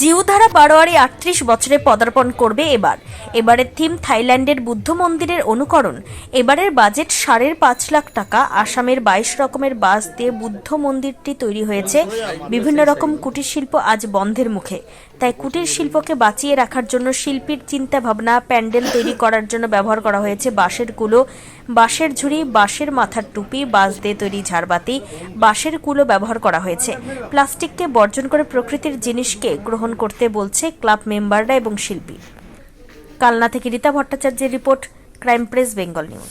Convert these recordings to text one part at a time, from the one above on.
জিউধারা বারোয়ারি আটত্রিশ বছরে পদার্পণ করবে এবার। এবারের থিম থাইল্যান্ডের বুদ্ধ মন্দিরের অনুকরণ। এবারের বাজেট সাড়ে পাঁচ লাখ টাকা। আসামের বাইশ রকমের বাস দিয়ে বুদ্ধ মন্দিরটি তৈরি হয়েছে। বিভিন্ন রকম কুটির শিল্প আজ বন্ধের মুখে। তাই কুটির শিল্পকে বাঁচিয়ে রাখার জন্য শিল্পীর চিন্তা ভাবনা প্যান্ডেল তৈরি করার জন্য ব্যবহার করা হয়েছে বাঁশের কুলো। বাঁশের ঝুড়ি, বাঁশের মাথার টুপি, বাঁশ দিয়ে তৈরি ঝাড়বাতি, বাঁশের কুলো ব্যবহার করা হয়েছে। প্লাস্টিককে বর্জন করে প্রকৃতির জিনিসকে গ্রহণ করতে বলছে ক্লাব মেম্বাররা এবং শিল্পী। কালনা থেকে রীতা ভট্টাচার্যের report, Crime Press, Bengal News.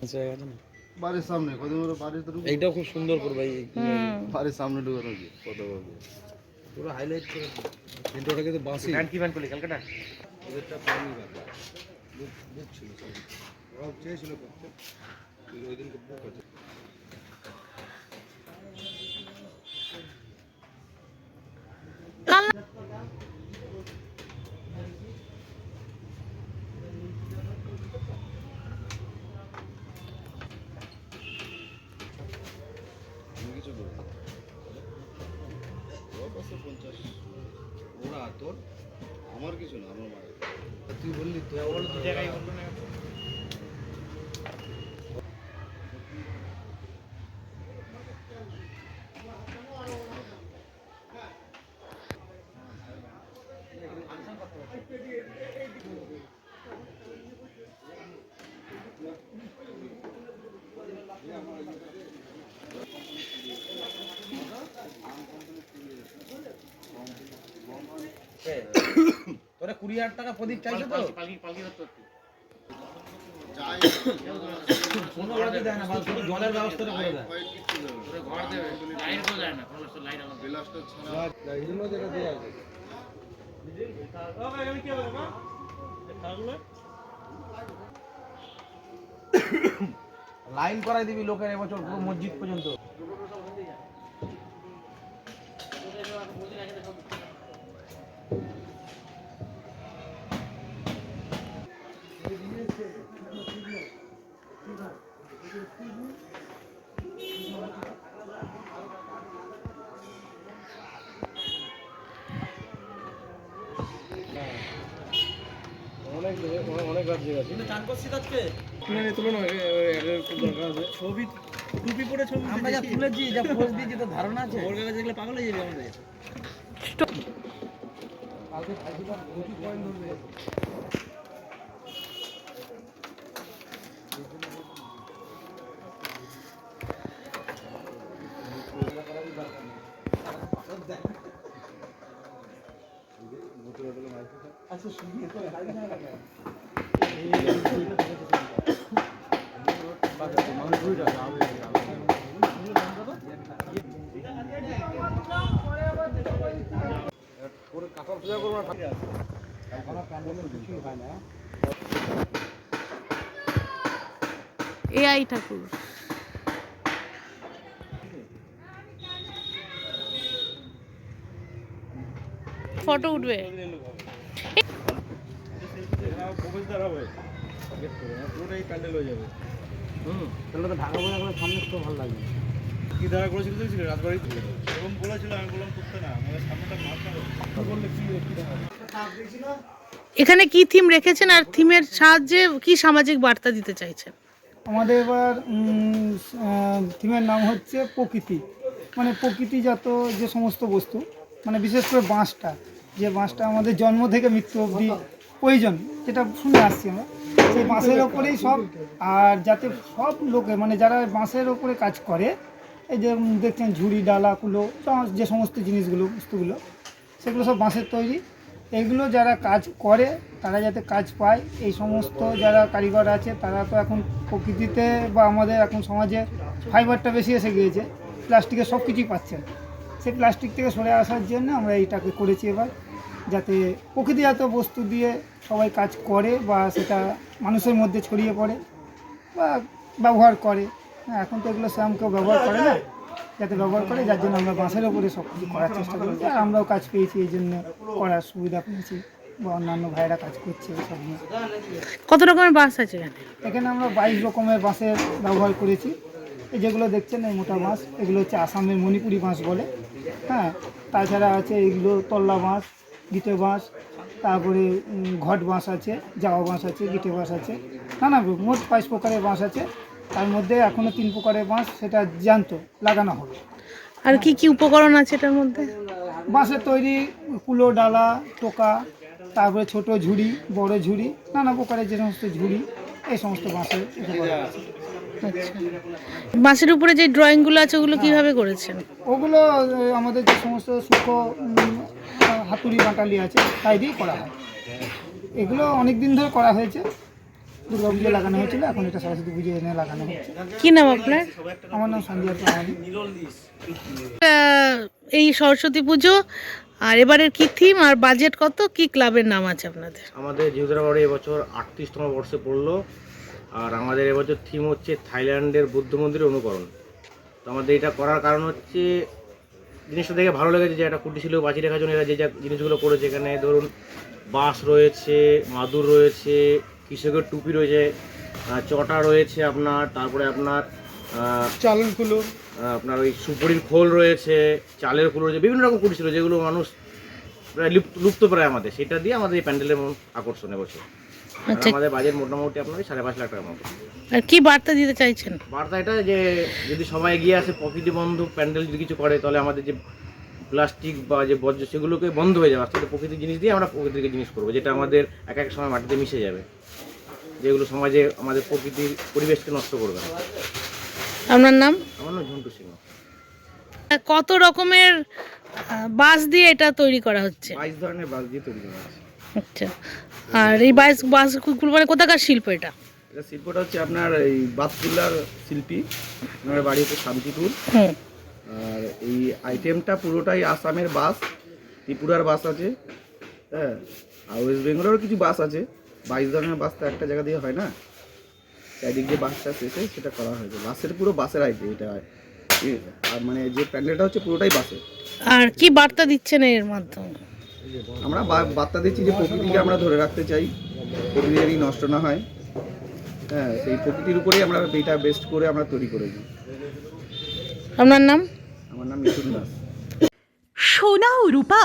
বাড়ির সামনে কদিন ধরে বাড়ির তো এইটাও খুব সুন্দর করবে এই বাড়ির সামনে ঢুকে কত পুরো হাইলাইট করে কিন্তু ওটা কিন্তু বাসি কি ব্যান করলি ক্যালকাটা ওদেরটা পানি ব্যাপার বুক বুক ছিল সব চেয়েছিল করতে। ওই দিনকে বুক আছে আমি কিছু করব না। ওর কাছে পঞ্চাশ ওরা তোর আমার কিছু না আমার কুড়ি হাজার টাকা প্রদীপ চাইছো তো? কোনো দেয় না শুধু জলের ব্যবস্থাটা করে দেয়। যেটা দেওয়া আছে লাইন করাই দিবি লোকের এবছর পুরো মসজিদ পর্যন্ত। অনেক অনেক রাজ্যে আছে ছবি টুপি পরে ছবি আমরা যা তুলেছি যা পোস্ট ধারণা আছে। ওর কাছে দেখলে পাগল যাবে এআই ঠাকুর। ফটো উঠবে। পুরোটাই প্যান্ডেল হয়ে যাবে। হুম। তাহলে তো ঢাকা বোঝা করে সামনে তো ভালো লাগবে। কি ধারা করেছিল দেখছিল রাজবাড়ি এরকম বলেছিল আমি বললাম করতে না আমাদের সামনেটা মাছ বললে কি এখানে কি থিম রেখেছেন আর থিমের সাহায্যে কি সামাজিক বার্তা দিতে চাইছেন? আমাদের এবার থিমের নাম হচ্ছে প্রকৃতি। মানে প্রকৃতিজাত যে সমস্ত বস্তু মানে বিশেষ করে বাঁশটা যে বাঁশটা আমাদের জন্ম থেকে মৃত্যু অবধি প্রয়োজন, যেটা শুনে আসছি আমরা। সেই বাঁশের ওপরেই সব, আর যাতে সব লোকে মানে যারা বাঁশের ওপরে কাজ করে, এই যে দেখছেন ঝুড়ি, ডালা, কুলো, যে সমস্ত জিনিসগুলো, বস্তুগুলো, সেগুলো সব বাঁশের তৈরি। এগুলো যারা কাজ করে, তারা যাতে কাজ পায়, এই সমস্ত যারা কারিগর আছে, তারা তো এখন প্রকৃতিতে বা আমাদের এখন সমাজে ফাইবারটা বেশি এসে গিয়েছে, প্লাস্টিকের সব কিছুই পাচ্ছেন। সেই প্লাস্টিক থেকে সরে আসার জন্য আমরা এইটাকে করেছি এবার। যাতে প্রকৃতিজাত বস্তু দিয়ে সবাই কাজ করে বা সেটা মানুষের মধ্যে ছড়িয়ে পড়ে বা ব্যবহার করে। হ্যাঁ এখন তো এগুলো সেরকম কেউ ব্যবহার করে না। যাতে ব্যবহার করে যার জন্য আমরা বাঁশের ওপরে সব কিছু করার চেষ্টা করেছি। আর আমরাও কাজ পেয়েছি এই জন্য করার সুবিধা পেয়েছি বা অন্যান্য ভাইরা কাজ করছে সব নিয়ে। কত রকমের বাস আছে এখানে আমরা বাইশ রকমের বাঁশের ব্যবহার করেছি। এই যেগুলো দেখছেন এই মোটা বাঁশ এগুলো হচ্ছে আসামের মণিপুরি বাঁশ বলে। হ্যাঁ তাছাড়া আছে এগুলো তল্লা বাঁশ গিটে বাঁশ তারপরে ঘট বাঁশ আছে জাওয়া বাঁশ আছে গিটে বাঁশ আছে নানা মোট বাইশ প্রকারের বাঁশ আছে। তার মধ্যে এখনও তিন প্রকারের বাঁশ সেটা জ্যান্ত লাগানো হবে। আর কি কি উপকরণ আছে এটার মধ্যে? বাঁশের তৈরি কুলো ডালা টোকা তারপরে ছোট ঝুড়ি বড় ঝুড়ি নানা প্রকারের যে সমস্ত ঝুড়ি এই সমস্ত বাঁশের উপকরণ আছে। বাঁশের উপরে যে ড্রয়িংগুলো আছে ওগুলো কীভাবে করেছেন? ওগুলো আমাদের যে সমস্ত আহ, হাতুড়ি বাটালি আছে তাই দিয়েই করা হয়। এগুলো অনেক দিন ধরে করা হয়েছে। দুর্গা পুজো লাগানো হয়েছিল এখন এটা সরস্বতী পুজো এনে লাগানো হচ্ছে। কি নাম আপনার? আমার নাম প্রামাণিক এই সরস্বতী পুজো আর এবারের কি থিম আর বাজেট কত? কি ক্লাবের নাম আছে আপনাদের? আমাদের জিহুদারাবাড়ি এবছর আটত্রিশতম বর্ষে পড়ল আর আমাদের এবছর থিম হচ্ছে থাইল্যান্ডের বুদ্ধ মন্দিরের অনুকরণ। তো আমাদের এটা করার কারণ হচ্ছে জিনিসটা দেখে ভালো লেগেছে যে একটা কুটির ছিল বাঁচিয়ে রাখার জন্য এরা যে যা জিনিসগুলো করেছে। এখানে ধরুন বাঁশ রয়েছে মাদুর রয়েছে কৃষকের টুপি রয়েছে চটা রয়েছে আপনার তারপরে আপনার চালনগুলো আহ, আপনার ওই সুপুরির খোল রয়েছে চালের খোল রয়েছে বিভিন্ন রকম কুটির ছিল যেগুলো মানুষ প্রায় লুপ্ত লুপ্ত প্রায় আমাদের। সেটা দিয়ে আমাদের এই প্যান্ডেলের আকর্ষণ এবছর আচ্ছা আমাদের বাজেট মোটামুটি আপনার সাড়ে পাঁচ লাখ টাকার মতো। আর কি বার্তা দিতে চাইছেন? বার্তা এটা যে যদি সবাই এগিয়ে আসে প্রকৃতি বন্ধু প্যান্ডেল যদি কিছু করে তাহলে আমাদের যে প্লাস্টিক বা যে বর্জ্য সেগুলোকে বন্ধ হয়ে যাবে। আস্তে প্রকৃতির জিনিস দিয়ে আমরা প্রকৃতিকে জিনিস করব যেটা আমাদের এক এক সময় মাটিতে মিশে যাবে। যেগুলো সমাজে আমাদের প্রকৃতির পরিবেশকে নষ্ট করবে না। আপনার নাম? আমার নাম ঝন্টু সিংহ। কত রকমের বাঁশ দিয়ে এটা তৈরি করা হচ্ছে? বাইশ ধরনের বাস দিয়ে তৈরি করা আছে আচ্ছা। আর এই বাঁশ বাঁশগুলো মানে কোথাকার শিল্প এটা? এটা শিল্পটা হচ্ছে আপনার এই বাতকুল্লার শিল্পী। ওনার বাড়ি হচ্ছে শান্তিপুর। আর এই আইটেমটা পুরোটাই আসামের বাস ত্রিপুরার বাস আছে। হ্যাঁ আর ওয়েস্ট বেঙ্গলেরও কিছু বাস আছে। বাইশ ধরনের বাস তো একটা জায়গা দিয়ে হয় না? চারিদিক যে বাসটা শেষে সেটা করা হয়েছে। বাসের পুরো বাসের আইটেম এটা এ, আর মানে যে প্যান্ডেলটা হচ্ছে পুরোটাই বাসের। আর কি বার্তা দিচ্ছেন এর মাধ্যমে? আমরা বার্তা দিচ্ছি যে প্রকৃতিকে আমরা ধরে রাখতে চাই। প্রকৃতিরই নষ্ট না হয় হ্যাঁ সেই প্রকৃতির উপরেই আমরা এইটা বেস্ট করে আমরা তৈরি করে করেছি আপনার নাম? আমার নাম মিথুন দাস। সোনা ও রূপা